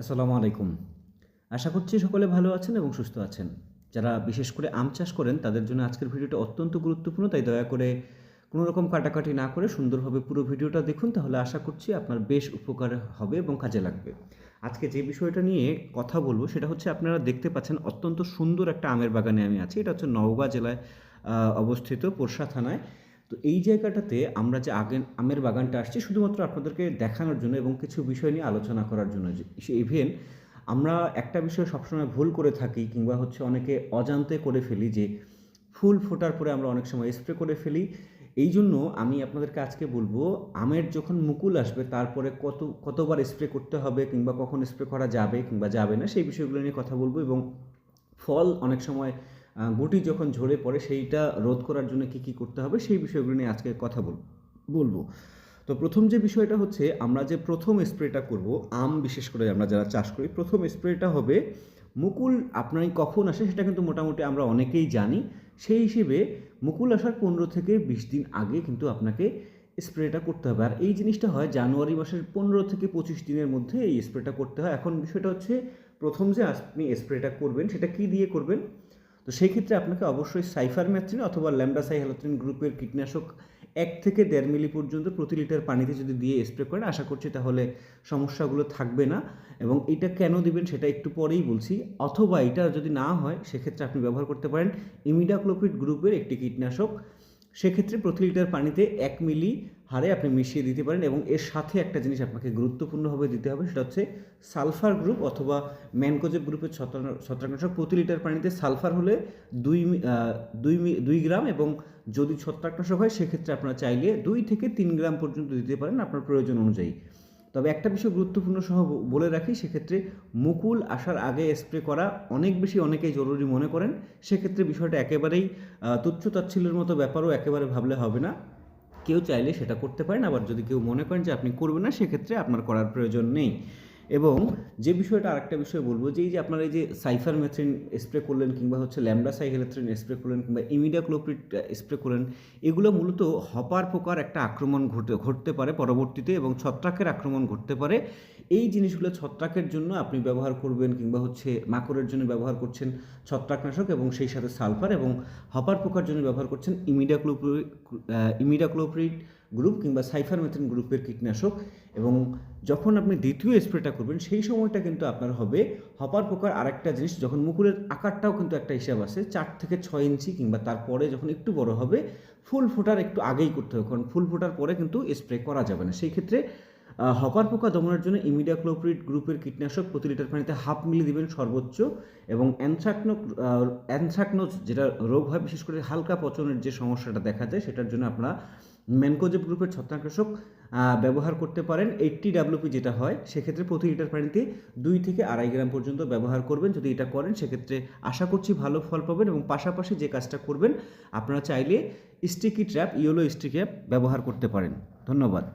আসসালামু আলাইকুম। আশা করছি সকলে ভালো আছেন এবং সুস্থ আছেন। যারা বিশেষ করে আম চাষ করেন, তাদের জন্য আজকের ভিডিওটা অত্যন্ত গুরুত্বপূর্ণ, তাই দয়া করে কোনো রকম কাটাকাটি না করে সুন্দরভাবে পুরো ভিডিওটা দেখুন, তাহলে আশা করছি আপনার বেশ উপকার হবে এবং কাজে লাগবে। আজকে যে বিষয়টা নিয়ে কথা বলব, সেটা হচ্ছে আপনারা দেখতে পাচ্ছেন অত্যন্ত সুন্দর একটা আমের বাগানে আমি আছি। এটা হচ্ছে নওগাঁ জেলায় অবস্থিত পোরশা থানায়। তো এই জায়গাটাতে আমরা যে আগে আমের বাগানটা আসছি, শুধুমাত্র আপনাদেরকে দেখানোর জন্য এবং কিছু বিষয় নিয়ে আলোচনা করার জন্য যে ইভেন আমরা একটা বিষয় সবসময় ভুল করে থাকি কিংবা হচ্ছে অনেকে অজান্তে করে ফেলি যে, ফুল ফোটার পরে আমরা অনেক সময় স্প্রে করে ফেলি। এই জন্য আমি আপনাদেরকে আজকে বলব, আমের যখন মুকুল আসবে তারপরে কত, কতবার স্প্রে করতে হবে কিংবা কখন স্প্রে করা যাবে কিংবা যাবে না, সেই বিষয়গুলো নিয়ে কথা বলব এবং ফল অনেক সময় গুটি যখন ঝরে পড়ে সেইটা রোধ করার জন্য কি কি করতে হবে সেই বিষয়গুলো নিয়ে আজকে কথা বল, বলব। তো প্রথম যে বিষয়টা হচ্ছে আমরা যে প্রথম স্প্রেটা করব, আম বিশেষ করে আমরা যারা চাষ করি, প্রথম স্প্রেটা হবে মুকুল আপনার কখন আসে সেটা কিন্তু মোটামুটি আমরা অনেকেই জানি। সেই হিসেবে মুকুল আসার পনেরো থেকে বিশ দিন আগে কিন্তু আপনাকে স্প্রেটা করতে হবে। আর এই জিনিসটা হয় জানুয়ারি মাসের পনেরো থেকে পঁচিশ দিনের মধ্যে এই স্প্রেটা করতে হয়। এখন বিষয়টা হচ্ছে প্রথম যে আপনি স্প্রেটা করবেন সেটা কি দিয়ে করবেন? তো সেই ক্ষেত্রে আপনাকে অবশ্যই সাইফার ম্যাথ্রিন অথবা ল্যামডা সাইহ্যালোথ্রিন গ্রুপের কীটনাশক এক থেকে দেড় মিলি পর্যন্ত প্রতি লিটার পানিতে যদি দিয়ে স্প্রে করেন, আশা করছি তাহলে সমস্যাগুলো থাকবে না। এবং এটা কেন দিবেন সেটা একটু পরেই বলছি। অথবা এটা যদি না হয়, সেক্ষেত্রে আপনি ব্যবহার করতে পারেন ইমিডাক্লোপিড গ্রুপের একটি কীটনাশক। সেক্ষেত্রে প্রতি লিটার পানিতে এক মিলি হারে আপনি মিশিয়ে দিতে পারেন এবং এর সাথে একটা জিনিস আপনাকে গুরুত্বপূর্ণভাবে দিতে হবে, সেটা হচ্ছে সালফার গ্রুপ অথবা ম্যানকোজেব গ্রুপের ছত্রাক- ছত্রাকনাশক প্রতি লিটার পানিতে সালফার হলে দুই দুই দুই গ্রাম এবং যদি ছত্রাকনাশক হয়, সেক্ষেত্রে আপনারা চাইলে দুই থেকে তিন গ্রাম পর্যন্ত দিতে পারেন আপনার প্রয়োজন অনুযায়ী। তবে একটা বিষয় গুরুত্বপূর্ণ সহ বলে রাখি, সেক্ষেত্রে মুকুল আসার আগে স্প্রে করা অনেক বেশি অনেকেই জরুরি মনে করেন। সেক্ষেত্রে বিষয়টা একেবারেই তুচ্ছ তাচ্ছিল্যের মতো ব্যাপারও একেবারে ভাবলে হবে না। কেউ চাইলে সেটা করতে পারেন, আবার যদি কেউ মনে করেন যে আপনি করবেন না, সেক্ষেত্রে আপনার করার প্রয়োজন নেই। এবং যে বিষয়টা আরেকটা বিষয় বলব যে এই যে আপনারা এই যে সাইফার মেথ্রিন স্প্রে করলেন কিংবা হচ্ছে ল্যামডা সাইহেলেথ্রিন স্প্রে করলেন কিংবা ইমিডাক্লোপ্রিড স্প্রে করলেন, এগুলো মূলত হপার পোকার একটা আক্রমণ ঘটে, ঘটতে পারে পরবর্তীতে এবং ছত্রাকের আক্রমণ ঘটতে পারে। এই জিনিসগুলো ছত্রাকের জন্য আপনি ব্যবহার করবেন কিংবা হচ্ছে মাকড়ের জন্য ব্যবহার করছেন ছত্রাকনাশক এবং সেই সাথে সালফার এবং হপার পোকার জন্য ব্যবহার করছেন ইমিডাক্লোপ্রি ইমিডাক্লোপ্রিড গ্রুপ কিংবা সাইফার মেথিন গ্রুপের কীটনাশক এবং যখন আপনি দ্বিতীয় স্প্রেটা করবেন, সেই সময়টা কিন্তু আপনার হবে হপার পোকার আরেকটা জিনিস, যখন মুকুলের আকারটাও কিন্তু একটা হিসাব আছে, চার থেকে ছয় ইঞ্চি কিংবা তারপরে যখন একটু বড় হবে, ফুল ফোটার একটু আগেই করতে হবে, কারণ ফুল ফোটার পরে কিন্তু স্প্রে করা যাবে না। সেই ক্ষেত্রে হপার পোকা দমনের জন্য ইমিডাক্লোপ্রিড গ্রুপের কীটনাশক প্রতি লিটার পানিতে হাফ মিলি দিবেন সর্বোচ্চ এবং অ্যানথ্রাকনো অ্যানথ্রাকনোজ, যেটা রোগ হয় বিশেষ করে হালকা পচনের যে সমস্যাটা দেখা যায়, সেটার জন্য আপনারা ম্যানকোজেব গ্রুপের ছত্রাকনাশক ব্যবহার করতে পারেন। এইটটি ডাব্লিউপি যেটা হয়, সেক্ষেত্রে প্রতি লিটার পানিতে দুই থেকে আড়াই গ্রাম পর্যন্ত ব্যবহার করবেন। যদি এটা করেন, সেক্ষেত্রে আশা করছি ভালো ফল পাবেন এবং পাশাপাশি যে কাজটা করবেন, আপনারা চাইলে sticky trap, yellow sticky trap ব্যবহার করতে পারেন। ধন্যবাদ।